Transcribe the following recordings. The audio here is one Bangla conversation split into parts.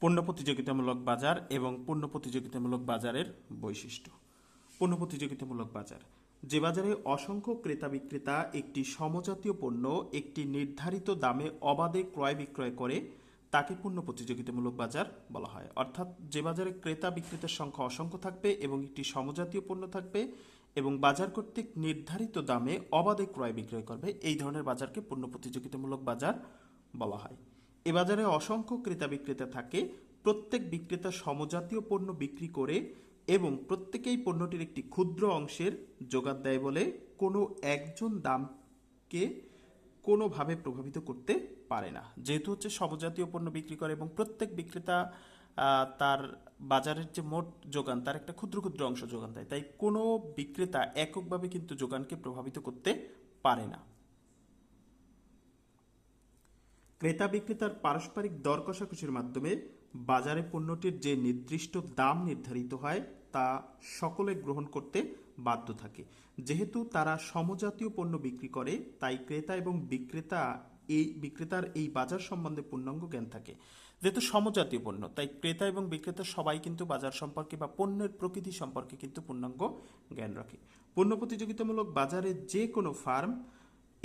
পণ্য প্রতিযোগিতামূলক বাজার এবং পণ্য প্রতিযোগিতামূলক বাজারের বৈশিষ্ট্য। পণ্য প্রতিযোগিতামূলক বাজার। যে বাজারে অসংখ্য ক্রেতা বিক্রেতা একটি সমজাতীয় পণ্য, একটি নির্ধারিত দামে অবাধে ক্রয় বিক্রয় করে, তাকে পণ্য প্রতিযোগিতামূলক বাজার বলা হয়। অর্থাৎ যে বাজারে ক্রেতা বিক্রেতার সংখ্যা অসংখ্য থাকবে এবং একটি সমজাতীয় পণ্য থাকবে এবং বাজার কর্তৃক নির্ধারিত দামে অবাধে ক্রয় বিক্রয় করবে, এই ধরনের বাজারকে পণ্য প্রতিযোগিতামূলক বাজার বলা হয়। এ বাজারে অসংখ্য ক্রেতা বিক্রেতা থাকে, প্রত্যেক বিক্রেতা সমজাতীয় পণ্য বিক্রি করে এবং প্রত্যেকেই পণ্যটির একটি ক্ষুদ্র অংশের যোগান দেয় বলে কোনো একজন দামকে কোনোভাবে প্রভাবিত করতে পারে না। যেহেতু হচ্ছে সমজাতীয় পণ্য বিক্রি করে এবং প্রত্যেক বিক্রেতা তার বাজারের যে মোট যোগান, তার একটা ক্ষুদ্র ক্ষুদ্র অংশ যোগান দেয়। তাই কোনো বিক্রেতা এককভাবে কিন্তু যোগানকে প্রভাবিত করতে পারে না। ক্রেতা বিক্রেতার পারস্পরিক দর কষাকষির মাধ্যমে বাজারে পণ্যটির যে নির্দিষ্ট দাম নির্ধারিত হয়, তা সকলে গ্রহণ করতে বাধ্য থাকে। যেহেতু তারা সমজাতীয় পণ্য বিক্রি করে, তাই ক্রেতা এবং বিক্রেতা এই, বিক্রেতার এই বাজার সম্বন্ধে পূর্ণাঙ্গ জ্ঞান থাকে। যেহেতু সমজাতীয় পণ্য, তাই ক্রেতা এবং বিক্রেতা সবাই কিন্তু বাজার সম্পর্কে বা পণ্যের প্রকৃতি সম্পর্কে কিন্তু পূর্ণাঙ্গ জ্ঞান রাখে। পণ্য প্রতিযোগিতামূলক বাজারে যে কোনো ফার্ম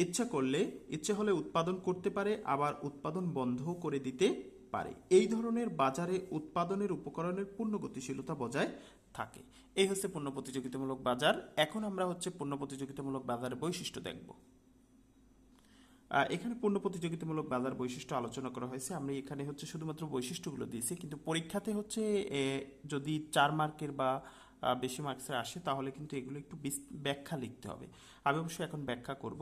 ইচ্ছা করলে, ইচ্ছে হলে উৎপাদন করতে পারে, আবার উৎপাদন বন্ধও করে দিতে পারে। এই ধরনের বাজারে উৎপাদনের উপকরণের পূর্ণ গতিশীলতা বজায় থাকে। এই হচ্ছে পণ্য প্রতিযোগিতামূলক বাজার। এখন আমরা হচ্ছে পণ্য প্রতিযোগিতামূলক বাজারের বৈশিষ্ট্য দেখব। এখানে পণ্য প্রতিযোগিতামূলক বাজার বৈশিষ্ট্য আলোচনা করা হয়েছে। আমি এখানে হচ্ছে শুধুমাত্র বৈশিষ্ট্যগুলো দিয়েছি, কিন্তু পরীক্ষাতে হচ্ছে যদি চার মার্কের বা বেশি মার্কসের আসে, তাহলে কিন্তু এগুলো একটু ব্যাখ্যা লিখতে হবে। আমি অবশ্যই এখন ব্যাখ্যা করব।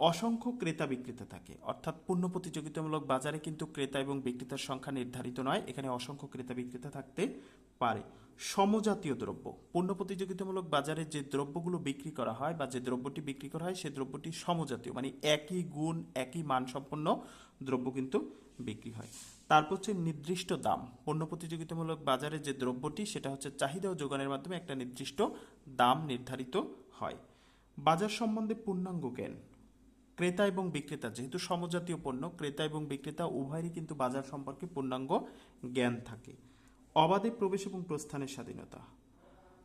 অসংখ্য ক্রেতা বিক্রেতা থাকে। অর্থাৎ পণ্য প্রতিযোগিতামূলক বাজারে কিন্তু ক্রেতা এবং বিক্রেতার সংখ্যা নির্ধারিত নয়, এখানে অসংখ্য ক্রেতা বিক্রেতা থাকতে পারে। সমজাতীয় দ্রব্য। পণ্য প্রতিযোগিতামূলক বাজারে যে দ্রব্যগুলো বিক্রি করা হয় বা যে দ্রব্যটি বিক্রি করা হয়, সে দ্রব্যটি সমজাতীয় মানে একই গুণ, একই মানসম্পন্ন দ্রব্য কিন্তু বিক্রি হয়। তারপর হচ্ছে নির্দিষ্ট দাম। পণ্য প্রতিযোগিতামূলক বাজারে যে দ্রব্যটি, সেটা হচ্ছে চাহিদা ও যোগানের মাধ্যমে একটা নির্দিষ্ট দাম নির্ধারিত হয়। বাজার সম্বন্ধে পূর্ণাঙ্গ জ্ঞান। ক্রেতা এবং বিক্রেতা, যেহেতু সমজাতীয় পণ্য, ক্রেতা এবং বিক্রেতা উভয়েরই কিন্তু বাজার সম্পর্কে পূর্ণাঙ্গ জ্ঞান থাকে। অবাধে প্রবেশ এবং প্রস্থানের স্বাধীনতা।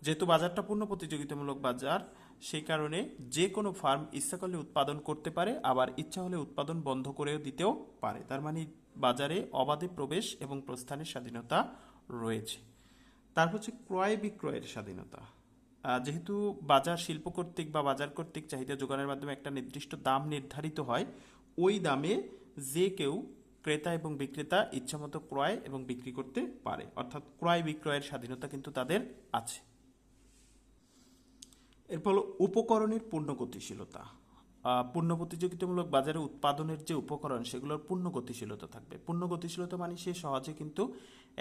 যেহেতু বাজারটা পূর্ণ প্রতিযোগিতামূলক বাজার, সেই কারণে যে কোনো ফার্ম ইচ্ছা করলে উৎপাদন করতে পারে, আবার ইচ্ছা হলে উৎপাদন বন্ধ করেও দিতেও পারে। তার মানে বাজারে অবাধে প্রবেশ এবং প্রস্থানের স্বাধীনতা রয়েছে। তারপর হচ্ছে ক্রয় বিক্রয়ের স্বাধীনতা। যেহেতু বাজার শিল্প কর্তৃক বা বাজার কর্তৃক চাহিদা যোগানের মাধ্যমে একটা নির্দিষ্ট দাম নির্ধারিত হয়, ওই দামে যে কেউ ক্রেতা এবং বিক্রেতা ইচ্ছামতো ক্রয় এবং বিক্রি করতে পারে। অর্থাৎ ক্রয় বিক্রয়ের স্বাধীনতা কিন্তু তাদের আছে। এর ফলে উপকরণের পূর্ণ গতিশীলতা পূর্ণ প্রতিযোগিতামূলক বাজারে উৎপাদনের যে উপকরণ, সেগুলোর পূর্ণ গতিশীলতা থাকবে। পূর্ণ গতিশীলতা মানে সে সহজে কিন্তু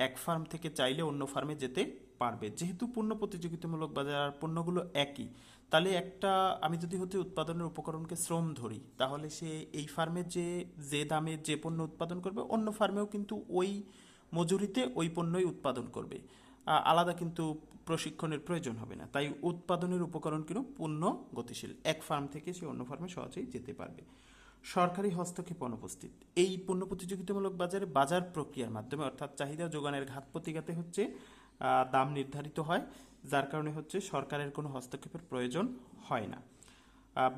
এক ফার্ম থেকে চাইলে অন্য ফার্মে যেতে পারবে। যেহেতু পূর্ণ প্রতিযোগিতামূলক বাজার আর পণ্যগুলো একই, তাহলে একটা আমি যদি হতে উৎপাদনের উপকরণকে শ্রম ধরি, তাহলে সে এই ফার্মে যে যে দামে যে পণ্য উৎপাদন করবে, অন্য ফার্মেও কিন্তু ওই মজুরিতে ওই পণ্যই উৎপাদন করবে। আলাদা কিন্তু প্রশিক্ষণের প্রয়োজন হবে না। তাই উৎপাদনের উপকরণ কিন্তু পূর্ণ গতিশীল। এক ফার্ম থেকে সে অন্য ফার্মে সহজেই যেতে পারবে। সরকারি হস্তক্ষেপ অনুপস্থিত। এই পণ্য প্রতিযোগিতামূলক বাজারে বাজার প্রক্রিয়ার মাধ্যমে, অর্থাৎ চাহিদা যোগানের ঘাত প্রতিঘাতে হচ্ছে দাম নির্ধারিত হয়, যার কারণে হচ্ছে সরকারের কোনো হস্তক্ষেপের প্রয়োজন হয় না।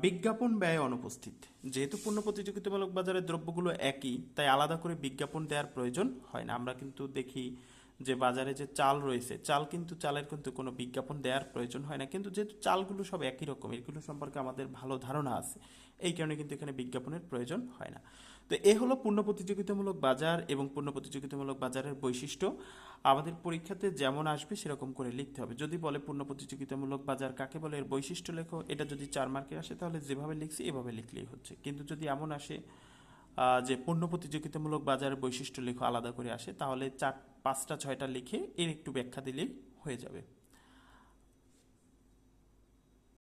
বিজ্ঞাপন ব্যয় অনুপস্থিত। যেহেতু পণ্য প্রতিযোগিতামূলক বাজারে দ্রব্যগুলো একই, তাই আলাদা করে বিজ্ঞাপন দেওয়ার প্রয়োজন হয় না। আমরা কিন্তু দেখি যে বাজারে যে চাল রয়েছে, চাল কিন্তু চালের কিন্তু কোনো বিজ্ঞাপন দেওয়ার প্রয়োজন হয় না। কিন্তু যেহেতু চালগুলো সব একই রকম, এগুলো সম্পর্কে আমাদের ভালো ধারণা আছে, এই কারণে কিন্তু এখানে বিজ্ঞাপনের প্রয়োজন হয় না। তো এ হলো পূর্ণ প্রতিযোগিতামূলক বাজার এবং পূর্ণ প্রতিযোগিতামূলক বাজারের বৈশিষ্ট্য। আমাদের পরীক্ষাতে যেমন আসবে সেরকম করে লিখতে হবে। যদি বলে পূর্ণ প্রতিযোগিতামূলক বাজার কাকে বলে, এর বৈশিষ্ট্য লেখো, এটা যদি চার মার্কের আসে তাহলে যেভাবে লিখছি এভাবে লিখলেই হচ্ছে। কিন্তু যদি এমন আসে যে পণ্য প্রতিযোগিতামূলক বাজারের বৈশিষ্ট্য লেখো, আলাদা করে আসে, তাহলে চার পাঁচটা ছয়টা লিখে এর একটু ব্যাখ্যা দিলেই হয়ে যাবে।